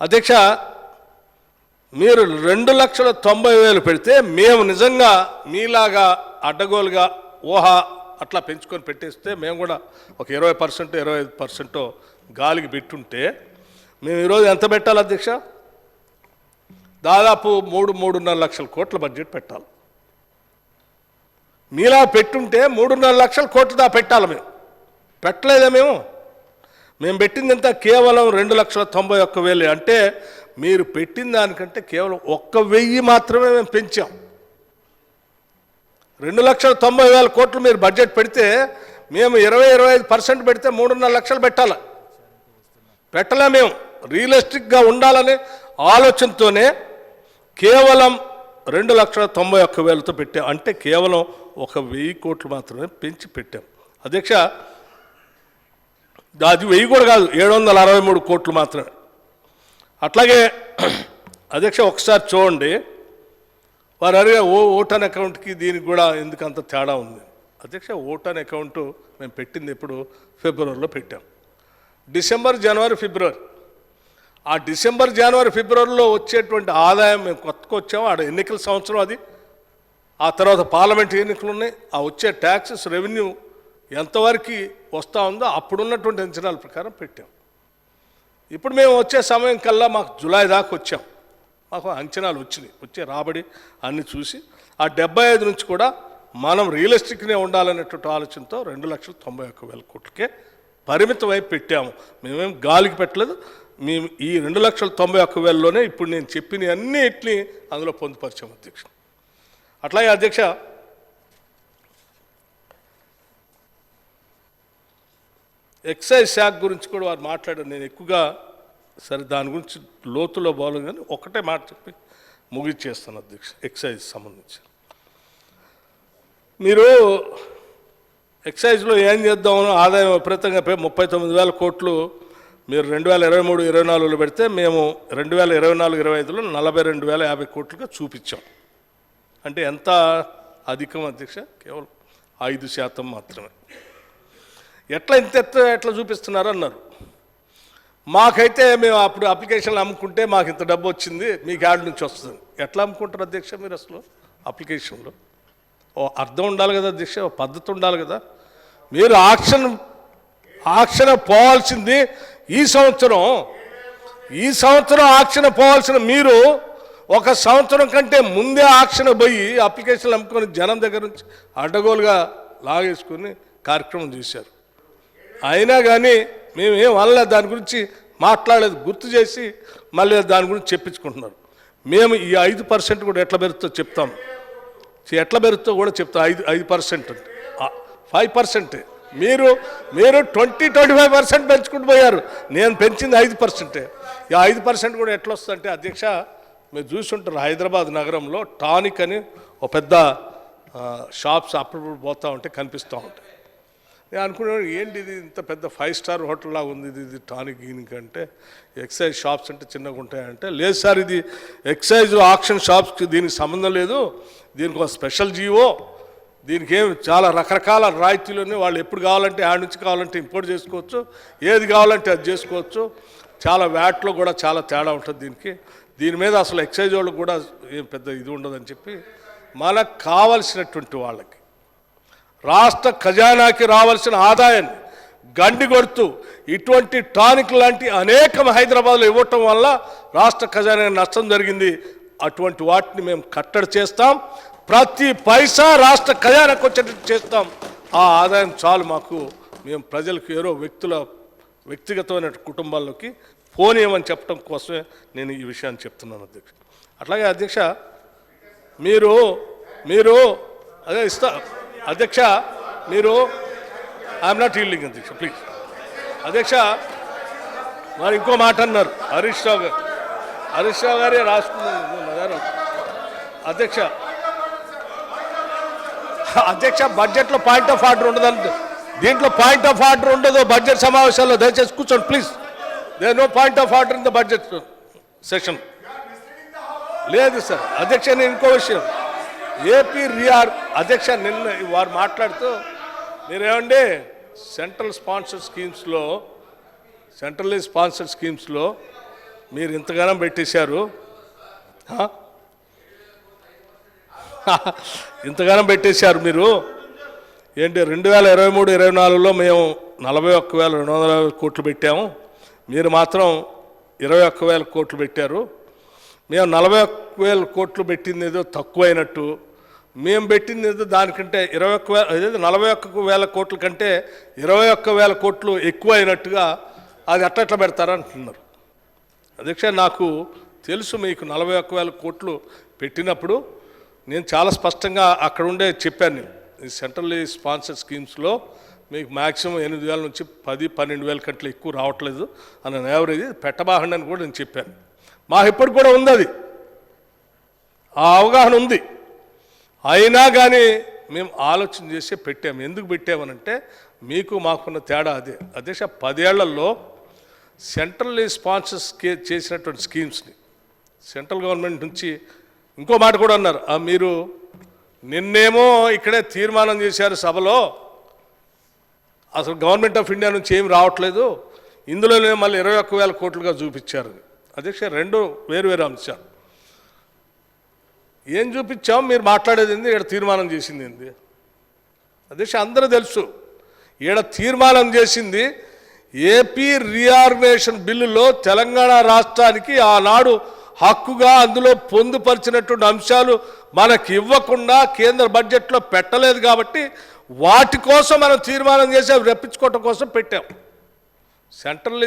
అధ్యక్ష మీరు రెండు లక్షల తొంభై వేలు పెడితే మేము నిజంగా మీలాగా అడ్డగోలుగా ఊహ అట్లా పెంచుకొని పెట్టేస్తే మేము కూడా ఒక ఇరవై పర్సెంట్ ఇరవై ఐదు పర్సెంట్ గాలికి పెట్టుంటే మేము ఈరోజు ఎంత పెట్టాలి అధ్యక్ష? దాదాపు మూడు మూడున్నర లక్షల కోట్ల బడ్జెట్ పెట్టాలి. మీలా పెట్టుంటే మూడున్నర లక్షల కోట్లు దా పెట్టాలి మేము? పెట్టలేదా మేము? మేము పెట్టింది ఎంత కేవలం రెండు లక్షల తొంభై ఒక్క వేలు. అంటే మీరు పెట్టిన దానికంటే కేవలం ఒక్క వెయ్యి మాత్రమే మేము పెంచాం. రెండు లక్షల తొంభై వేల కోట్లు మీరు బడ్జెట్ పెడితే మేము ఇరవై ఇరవై ఐదు పర్సెంట్ పెడితే మూడున్నర లక్షలు పెట్టాలి? పెట్టలే మేము. రియలిస్టిక్గా ఉండాలనే ఆలోచనతోనే కేవలం రెండు లక్షల తొంభై ఒక్క వేలతో పెట్టాం. అంటే కేవలం ఒక వెయ్యి కోట్లు మాత్రమే పెంచి పెట్టాం. అధ్యక్ష అది వెయ్యి కూడా కాదు ఏడు వందల అరవై మూడు కోట్లు మాత్రమే. అట్లాగే అధ్యక్ష ఒకసారి చూడండి. వారు అడిగే ఓ ఓటన్ అకౌంట్కి దీనికి కూడా ఎందుకు అంత తేడా ఉంది? అధ్యక్ష ఓటన్ అకౌంట్ మేము పెట్టింది ఇప్పుడు ఫిబ్రవరిలో పెట్టాం. డిసెంబర్ జనవరి ఫిబ్రవరి. ఆ డిసెంబర్ జనవరి ఫిబ్రవరిలో వచ్చేటువంటి ఆదాయం మేము కొత్తకొచ్చాము ఆడ ఎన్నికల సంవత్సరం అది. ఆ తర్వాత పార్లమెంట్ ఎన్నికలు ఉన్నాయి. ఆ వచ్చే ట్యాక్సెస్ రెవెన్యూ ఎంతవరకు వస్తూ ఉందో అప్పుడున్నటువంటి అంచనాల ప్రకారం పెట్టాం. ఇప్పుడు మేము వచ్చే సమయం కల్లా మాకు జూలై దాకా వచ్చాం. మాకు అంచనాలు వచ్చినాయి. వచ్చే రాబడి అన్ని చూసి ఆ డెబ్బై ఐదు నుంచి కూడా మనం రియలిస్టిక్నే ఉండాలనేటువంటి ఆలోచనతో రెండు లక్షల తొంభై ఒక్క వేల కోట్లకే పరిమితం అయి పెట్టాము. మేమేం గాలికి పెట్టలేదు. మేము ఈ రెండు లక్షల తొంభై ఒక్క వేలలోనే ఇప్పుడు నేను చెప్పిన అన్నిటినీ అందులో పొందుపరిచాము అధ్యక్ష అట్లాగే అధ్యక్ష ఎక్సైజ్ శాఖ గురించి కూడా వారు మాట్లాడారు. నేను ఎక్కువగా సరే దాని గురించి లోతులో బాగోలేదు కానీ ఒకటే మాట చెప్పి ముగిచ్చేస్తాను అధ్యక్ష ఎక్సైజ్ సంబంధించి. మీరు ఎక్సైజ్లో ఏం చేద్దామని ఆదాయం విపరీతంగా ముప్పై తొమ్మిది వేల కోట్లు మీరు రెండు వేల ఇరవై మూడు ఇరవై నాలుగులో పెడితే మేము రెండు వేల ఇరవై నాలుగు ఇరవై ఐదులో నలభై రెండు వేల యాభై కోట్లుగా చూపించాం. అంటే ఎంత అధికం అధ్యక్ష? కేవలం ఐదు శాతం మాత్రమే. ఎట్లా ఇంత ఎత్తు ఎట్లా చూపిస్తున్నారు అన్నారు. మాకైతే మేము అప్పుడు అప్లికేషన్లు అమ్ముకుంటే మాకు ఇంత డబ్బు వచ్చింది మీకు యాడ్ నుంచి వస్తుంది. ఎట్లా అమ్ముకుంటారు అధ్యక్ష మీరు అసలు అప్లికేషన్లో? ఓ అర్థం ఉండాలి కదా అధ్యక్ష ఓ పద్ధతి ఉండాలి కదా. మీరు ఆక్షన్ ఆక్షన్ పోవాల్సింది ఈ సంవత్సరం. ఈ సంవత్సరం ఆక్షన్ పోవాల్సిన మీరు ఒక సంవత్సరం కంటే ముందే ఆక్షన్ పోయి అప్లికేషన్లు అమ్ముకొని జనం దగ్గర నుంచి అడ్డగోలుగా లాగేసుకొని కార్యక్రమం చేశారు. అయినా కానీ మేమేం అనలేదు దాని గురించి మాట్లాడలేదు గుర్తు చేసి మళ్ళీ దాని గురించి చెప్పించుకుంటున్నారు. మేము ఈ ఐదు పర్సెంట్ కూడా ఎట్లా పెరుగుతో చెప్తాం. ఎట్లా పెరుగుతుందో కూడా చెప్తాం ఐదు ఐదు పర్సెంట్ ఫైవ్ పర్సెంట్. మీరు మీరు ట్వంటీ ట్వంటీ ఫైవ్ పర్సెంట్ పెంచుకుంటూ పోయారు. నేను పెంచింది ఐదు పర్సెంటే. ఈ ఐదు పర్సెంట్ కూడా ఎట్లా వస్తుందంటే అధ్యక్ష మీరు చూసుంటారు హైదరాబాద్ నగరంలో టానిక్ అని ఒక పెద్ద షాప్స్ అప్పుడప్పుడు పోతూ ఉంటే కనిపిస్తూ ఉంటాయి. నేను అనుకునేవాడు ఏంటి ఇది ఇంత పెద్ద ఫైవ్ స్టార్ హోటల్ లాగా ఉంది ఇది? ఇది టానిక్ గీనిక్ అంటే ఎక్సైజ్ షాప్స్ అంటే చిన్నగా ఉంటాయంటే. లేదు సార్ ఇది ఎక్సైజ్ ఆక్షన్ షాప్స్కి దీనికి సంబంధం లేదు. దీనికి ఒక స్పెషల్ జీవో. దీనికి ఏం చాలా రకరకాల రాయితీలోనే వాళ్ళు ఎప్పుడు కావాలంటే ఆడ నుంచి కావాలంటే ఇంపోర్ట్ చేసుకోవచ్చు. ఏది కావాలంటే అది చేసుకోవచ్చు. చాలా వ్యాట్లో కూడా చాలా తేడా ఉంటుంది దీనికి. దీని మీద అసలు ఎక్సైజ్ వాళ్ళకి కూడా ఏం పెద్ద ఇది ఉండదని చెప్పి మనకు కావలసినటువంటి వాళ్ళకి రాష్ట్ర ఖజానాకి రావాల్సిన ఆదాయాన్ని గండి కొడుతూ ఇటువంటి టానిక్ లాంటి అనేకం హైదరాబాద్లో ఇవ్వటం వల్ల రాష్ట్ర ఖజానా నష్టం జరిగింది. అటువంటి వాటిని మేము కట్టడి చేస్తాం. ప్రతి పైసా రాష్ట్ర ఖజానాకు వచ్చేటట్టు చేస్తాం. ఆ ఆదాయం చాలు మాకు. మేము ప్రజలకు ఏరో వ్యక్తుల వ్యక్తిగతమైన కుటుంబాల్లోకి పోనీయమని చెప్పడం కోసమే నేను ఈ విషయాన్ని చెప్తున్నాను అధ్యక్ష. అట్లాగే అధ్యక్ష మీరు మీరు అదే ఇస్తా అధ్యక్ష మీరు ఐఎమ్ నాట్ హీల్డింగ్ అధ్యక్ష ప్లీజ్ అధ్యక్ష మరి ఇంకో మాట అన్నారు. హరీష్ రావు గారు. హరీష్ రావు గారే రాసుకున్నారు అధ్యక్ష అధ్యక్ష బడ్జెట్లో పాయింట్ ఆఫ్ ఆర్డర్ ఉండదు దీంట్లో పాయింట్ ఆఫ్ ఆర్డర్ ఉండదు. బడ్జెట్ సమావేశాల్లో దయచేసి కూర్చోండి please there no point of order in the budget session లేదు సార్ అధ్యక్ష నేను ఇంకో విషయం. ఏపీ రిఆర్ అధ్యక్ష నిన్న వారు మాట్లాడుతూ మీరేమండి సెంట్రల్ స్పాన్సర్ స్కీమ్స్లో సెంట్రల్ స్పాన్సర్ స్కీమ్స్లో మీరు ఇంతగానం పెట్టేశారు? ఇంతగానం పెట్టేశారు మీరు? ఏంటి రెండు వేల ఇరవై మూడు ఇరవై నాలుగులో మేము నలభై ఒక్క వేల రెండు వందల కోట్లు పెట్టాము. మీరు మాత్రం ఇరవై ఒక్క వేల కోట్లు పెట్టారు. మేము నలభై ఒక్క వేల కోట్లు పెట్టింది ఏదో తక్కువైనట్టు. మేము పెట్టింది ఏదో దానికంటే ఇరవై ఒక్క వేల అదే నలభై ఒక్క వేల కోట్ల కంటే ఇరవై ఒక్క వేల కోట్లు ఎక్కువ అయినట్టుగా అది అట్లా పెడతారంటున్నారు. అధ్యక్ష నాకు తెలుసు మీకు నలభై ఒక్క వేల కోట్లు పెట్టినప్పుడు నేను చాలా స్పష్టంగా అక్కడ ఉండే చెప్పాను నేను. ఈ సెంట్రల్ స్పాన్సర్ స్కీమ్స్లో మీకు మ్యాక్సిమం ఎనిమిది వేల నుంచి పది పన్నెండు వేల కంటే ఎక్కువ రావట్లేదు అన్న యావరేజ్ పెట్టబాహండి అని కూడా నేను చెప్పాను. మాకు ఇప్పటికి కూడా ఉంది అది ఆ అవగాహన ఉంది. అయినా కానీ మేము ఆలోచన చేసి పెట్టాము ఎందుకు పెట్టామనంటే మీకు మాకున్న తేడా అదే. అదే పదేళ్ళలో సెంట్రల్ స్పాన్సర్స్ చేసినటువంటి స్కీమ్స్ని. సెంట్రల్ గవర్నమెంట్ నుంచి ఇంకో మాట కూడా అన్నారు. మీరు నిన్నేమో ఇక్కడే తీర్మానం చేశారు సభలో. అసలు గవర్నమెంట్ ఆఫ్ ఇండియా నుంచి ఏం రావట్లేదు. ఇందులోనే మళ్ళీ ఇరవై ఒక్క వేల కోట్లుగా చూపించారు అధ్యక్ష రెండు వేరు వేరు అంశాలు. ఏం చూపించాం? మీరు మాట్లాడేది ఏంది? ఇక్కడ తీర్మానం చేసింది ఏంది? అధ్యక్ష అందరూ తెలుసు. ఈడ తీర్మానం చేసింది ఏపీ రీఆర్గనైజేషన్ బిల్లులో తెలంగాణ రాష్ట్రానికి ఆనాడు హక్కుగా అందులో పొందుపరిచినటువంటి అంశాలు మనకి ఇవ్వకుండా కేంద్ర బడ్జెట్లో పెట్టలేదు కాబట్టి వాటి కోసం మనం తీర్మానం చేసి అవి రప్పించుకోవటం కోసం పెట్టాం. సెంట్రల్